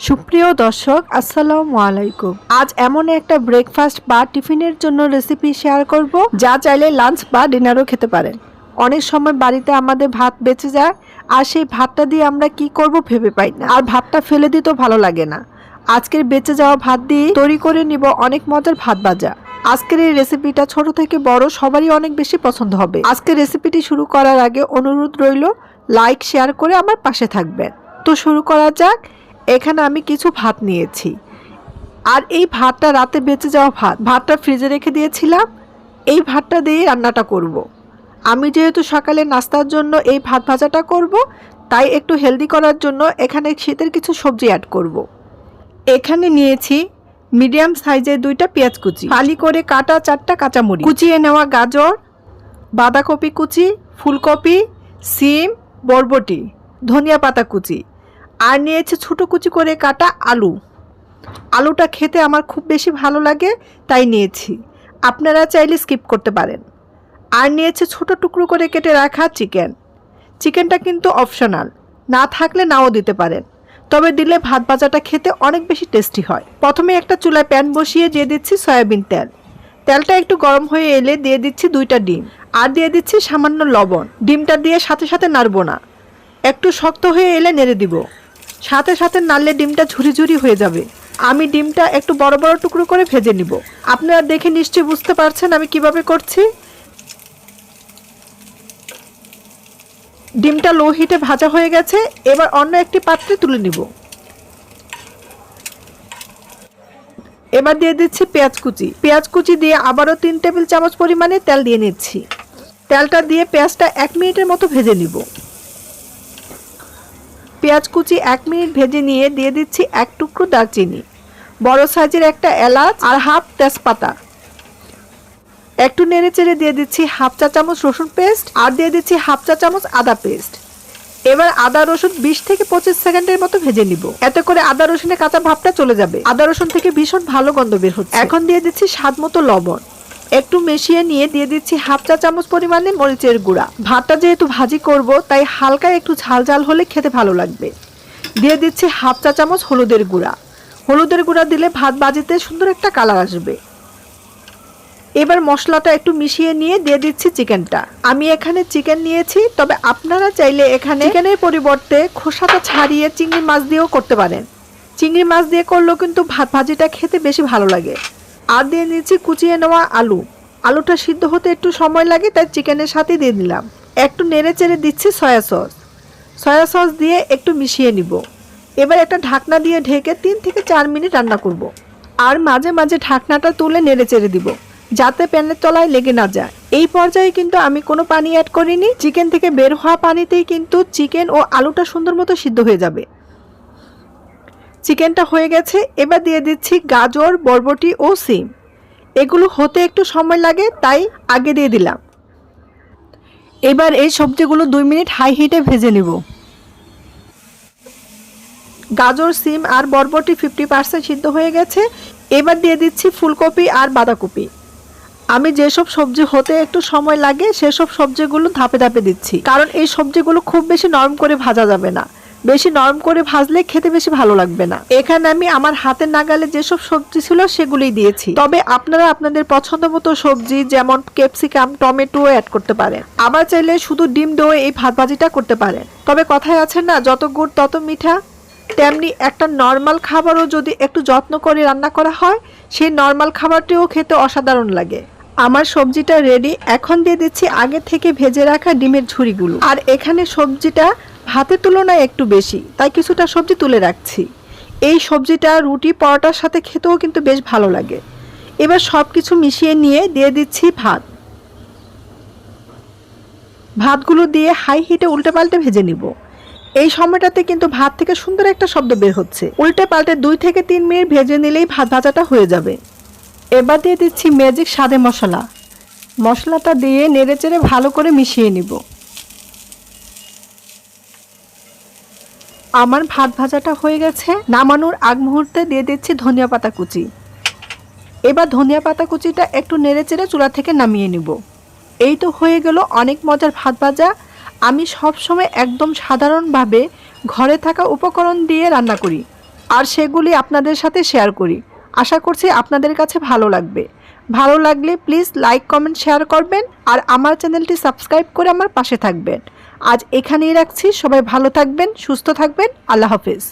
সুপ্রিয় দর্শক, আসসালামু আলাইকুম। আজ এমন একটা ব্রেকফাস্ট বা টিফিনের জন্য রেসিপি শেয়ার করব, যা চাইলে লাঞ্চ বা ডিনারও খেতে পারেন। অনেক সময় বাড়িতে আমাদের ভাত বেঁচে যায়, আর সেই ভাতটা দিয়ে আমরা কি করব ভেবে পাই না। আর ভাতটা ফেলে দিতেও ভালো লাগে না। আজকের বেঁচে যাওয়া ভাত দিয়ে তৈরি করে নিব অনেক মজার ভাত ভাজা। আজকের এই রেসিপিটা ছোট থেকে বড় সবারই অনেক বেশি পছন্দ হবে। আজকের রেসিপিটি শুরু করার আগে অনুরোধ রইল লাইক শেয়ার করে আমার পাশে থাকবেন। তো শুরু করা যাক। এখানে আমি কিছু ভাত নিয়েছি। আর এই ভাতটা রাতে বেঁচে যাওয়া ভাত। ভাতটা ফ্রিজে রেখে দিয়েছিলাম। এই ভাতটা দিয়ে রান্নাটা করব। আমি যেহেতু সকালে নাস্তার জন্য এই ভাত ভাজাটা করব, তাই একটু হেলদি করার জন্য এখানে শীতের কিছু সবজি অ্যাড করব। এখানে নিয়েছি মিডিয়াম সাইজের দুইটা পেঁয়াজ কুচি। ফালি করে কাটা চারটা কাঁচামরিচ। কুচিয়ে নেওয়া গাজর, বাঁধাকপি কুচি, ফুলকপি, সিম, বরবটি, ধনিয়া পাতা কুচি। আর নিয়েছে ছোটো কুচি করে কাটা আলু। আলুটা খেতে আমার খুব বেশি ভালো লাগে, তাই নিয়েছি। আপনারা চাইলে স্কিপ করতে পারেন। আর নিয়েছে ছোট টুকরো করে কেটে রাখা চিকেন। চিকেনটা কিন্তু অপশনাল, না থাকলে নাও দিতে পারেন। তবে দিলে ভাত ভাজাটা খেতে অনেক বেশি টেস্টি হয়। প্রথমে একটা চুলায় প্যান বসিয়ে দিয়ে দিচ্ছি সয়াবিন তেল। তেলটা একটু গরম হয়ে এলে দিয়ে দিচ্ছি দুইটা ডিম। আর দিয়ে দিচ্ছি সামান্য লবণ। ডিমটা দিয়ে সাথে সাথে নাড়বো না। একটু শক্ত হয়ে এলে নেড়ে দিব। সাথে সাথে নাড়লে ডিমটা ঝুরি ঝুরি হয়ে যাবে। আমি ডিমটা একটু বড় বড় টুকরো করে ভেজে নিব। আপনারা দেখে নিশ্চয়ই বুঝতে পারছেন আমি কীভাবে করছি। ডিমটা লো হিটে ভাজা হয়ে গেছে, এবার অন্য একটি পাত্রে তুলে নিব। এবার দিয়ে দিচ্ছি পেঁয়াজ কুচি। পেঁয়াজ কুচি দিয়ে আবারও তিন টেবিল চামচ পরিমাণে তেল দিয়ে নিচ্ছি। তেলটা দিয়ে পেঁয়াজটা এক মিনিটের মতো ভেজে নিব। পেঁয়াজ কুচি এক মিনিট ভেজে নিয়ে দিয়ে দিচ্ছি এক টুকরো দারচিনি। বড় সাইজের একটা এলাচ আর হাফ তেজপাতা। একটু নেড়ে চেড়ে দিয়ে দিচ্ছি হাফ চা চামচ রসুন পেস্ট আর দিয়ে দিচ্ছি হাফ চা চামচ আদা পেস্ট। এবার আদা রসুন বিশ থেকে পঁচিশ সেকেন্ডের মতো ভেজে নিব। এতে করে আদা রসুনের কাঁচা ভাবটা চলে যাবে। আদা রসুন থেকে ভীষণ ভালো গন্ধ বের হচ্ছে। এখন দিয়ে দিচ্ছি স্বাদ মতো লবণ। একটু মিশিয়ে নিয়ে দিয়ে দিচ্ছি হাফ চা চামচ পরিমাণে মরিচের গুঁড়া। ভাতটা যেহেতু ভাজি করব, তাই হালকা একটু ঝাল ঝাল হলে খেতে ভালো লাগবে। দিয়ে দিচ্ছি হাফ চা চামচ হলুদের গুঁড়া। হলুদের গুঁড়া দিলে ভাত বাজিতে সুন্দর একটা কালার আসবে। এবার মশলাটা একটু মিশিয়ে নিয়ে দিয়ে দিচ্ছি চিকেনটা। আমি এখানে চিকেন নিয়েছি, তবে আপনারা চাইলে এখানে চিকেনের পরিবর্তে খোসাটা ছাড়িয়ে চিংড়ি মাছ দিয়েও করতে পারেন। চিংড়ি মাছ দিয়ে করলেও কিন্তু ভাত ভাজিটা খেতে বেশি ভালো লাগে। আর দিয়ে নিচ্ছি কুচিয়ে নেওয়া আলু। আলুটা সিদ্ধ হতে একটু সময় লাগে, তাই চিকেনের সাথে দিয়ে দিলাম। একটু নেড়ে চেড়ে দিচ্ছি সয়া সস। সয়া সস দিয়ে একটু মিশিয়ে নিব। এবার একটা ঢাকনা দিয়ে ঢেকে তিন থেকে চার মিনিট রান্না করব। আর মাঝে মাঝে ঢাকনাটা তুলে নেড়ে চেড়ে দিব, যাতে প্যানের তলায় লেগে না যায়। এই পর্যায়ে কিন্তু আমি কোনো পানি অ্যাড করিনি। চিকেন থেকে বের হওয়া পানিতেই কিন্তু চিকেন ও আলুটা সুন্দর মতো সিদ্ধ হয়ে যাবে। চিকেনটা হয়ে গেছে, এবার দিয়ে দিচ্ছি গাজর, বরবটি ও সিম। এগুলো হতে একটু সময় লাগে, তাই আগে দিয়ে দিলাম। এবার এই সবজিগুলো দুই মিনিট হাই হিটে ভেজে নেব। গাজর, সিম আর বরবটি ফিফটি পার্সেন্ট সিদ্ধ হয়ে গেছে, এবার দিয়ে দিচ্ছি ফুলকপি আর বাঁধাকপি। আমি যেসব সবজি হতে একটু সময় লাগে, সেসব সবজিগুলো ধাপে ধাপে দিচ্ছি, কারণ এই সবজিগুলো খুব বেশি নরম করে ভাজা যাবে না। বেশি নরম করে ভাজলে খেতে বেশি ভালো লাগবে না। এখানে আমি আমার হাতের নাগালে যেসব সবজি ছিল সেগুলোই দিয়েছি। তবে আপনারা আপনাদের পছন্দ মতো সবজি যেমন ক্যাপসিকাম, টমেটো অ্যাড করতে পারেন। আবার চাইলে শুধু ডিম দিয়ে এই ভাত ভাজিটা করতে পারেন। তবে কথায় আছে না, যত গুড় তত মিঠা। তেমনি একটা নর্মাল খাবারও যদি একটু যত্ন করে রান্না করা হয়, সেই নর্মাল খাবারটিও খেতে অসাধারণ লাগে। আমার সবজিটা রেডি এখন দিয়ে দিচ্ছি আগে থেকে ভেজে রাখা ডিমের ঝুড়িগুলো। আর এখানে সবজিটা ভাতের তুলনায় একটু বেশি, তাই কিছুটা সবজি তুলে রাখছি। এই সবজিটা রুটি, পরোটার সাথে খেতেও কিন্তু বেশ ভালো লাগে। এবার সব কিছু মিশিয়ে নিয়ে দিয়ে দিচ্ছি ভাত। ভাতগুলো দিয়ে হাই হিটে উল্টে পাল্টে ভেজে নিব। এই সময়টাতে কিন্তু ভাত থেকে সুন্দর একটা শব্দ বের হচ্ছে। উল্টে পাল্টে দুই থেকে তিন মিনিট ভেজে নিলেই ভাত ভাজাটা হয়ে যাবে। এবার দিয়ে দিচ্ছি ম্যাজিক স্বাদে মশলা। মশলাটা দিয়ে নেড়েচেড়ে ভালো করে মিশিয়ে নিব। আমার ভাত ভাজাটা হয়ে গেছে। নামানোর আগ মুহূর্তে দিয়ে দিচ্ছি ধনিয়া পাতা কুচি। এবার ধনিয়া পাতা কুচিটা একটু নেড়ে চেড়ে চুলা থেকে নামিয়ে নিব। এই তো হয়ে গেল অনেক মজার ভাত ভাজা। আমি সবসময় একদম সাধারণভাবে ঘরে থাকা উপকরণ দিয়ে রান্না করি। আর সেগুলি আপনাদের সাথে শেয়ার করি। আশা করছি আপনাদের কাছে ভালো লাগবে। ভালো লাগলে প্লিজ লাইক, কমেন্ট, শেয়ার করবেন। আর আমার চ্যানেলটি সাবস্ক্রাইব করে আমার পাশে থাকবেন। আজ এখানেই রাখছি। সবাই ভালো থাকবেন সুস্থ থাকবেন। আল্লাহ হাফিজ।